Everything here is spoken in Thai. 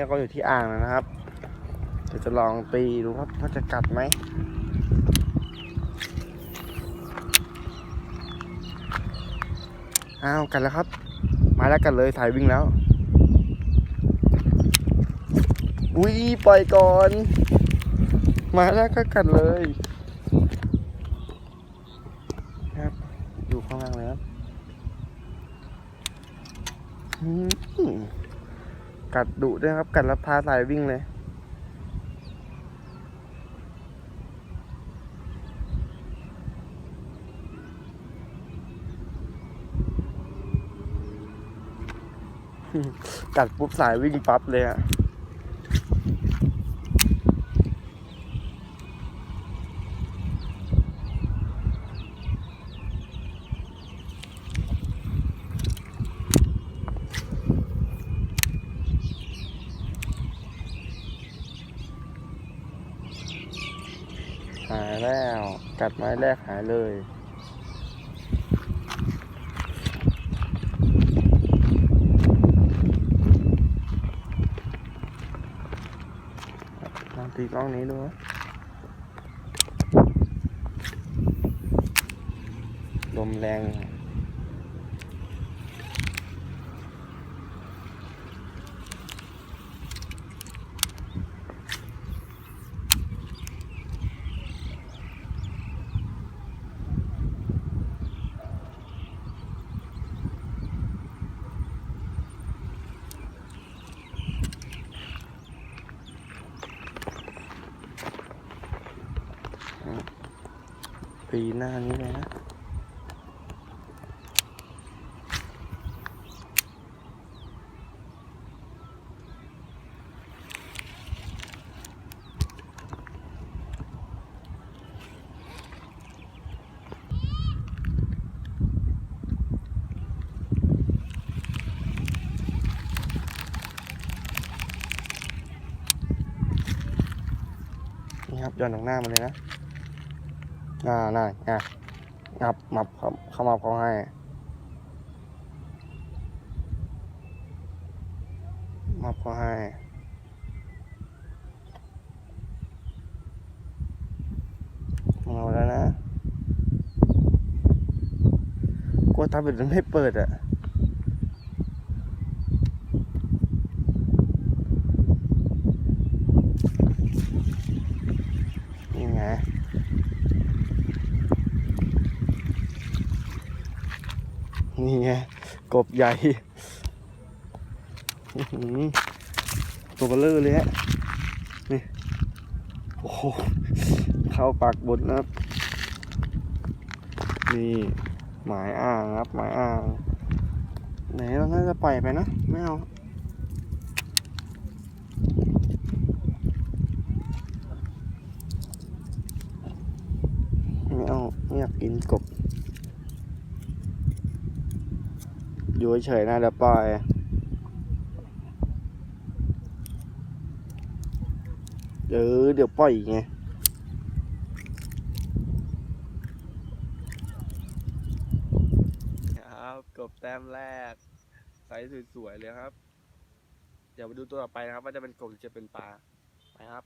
นี้ก็อยู่ที่อ่างนะครับเดี๋ยวจะลองตีดูว่าจะกัดไหมอ้าวกัดแล้วครับ มาแล้วกัดเลยสายวิ่งแล้ว อุ้ยปล่อยก่อน มาแล้วก็กัดเลยครับอยู่ข้างล่างเลยครับ กัดดุด้วยครับ กัดแล้วพาสายวิ่งเลยกัดปุ๊บสายวิ่งปั๊บเลยอะ หายแล้ว กัดไม้แรกหายเลย ลองตีกล้องนี้ดูลมแรง ปีหน้านี้เลยนะนี่ครับย้อนตรงหน้ามาเลยนะ อ่าน่าอะงับมับเขาเขามาเขาให้มับเขาให้เอาแล้วนะกลัวตาเปิดมันไม่เปิดอะ นี่ไง นี่ไง กบใหญ่ตัวเบลเลอร์เลยฮะนี่ โอ้โห เข้าปากบนนะครับ นี่หมายอ่างครับ หมายอ่าง ไหนเราน่าจะปล่อยไปนะ ไม่เอาไม่เอาไม่อยากกินกบ อยู่เฉยนะเดี๋ยวปล่อยเออเดี๋ยวปล่อยไงครับกบแต้มแรกไซส์สวยๆเลยครับ เดี๋ยวมาดูตัวต่อไปนะครับ ว่าจะเป็นกบหรือจะเป็นปลาไปครับ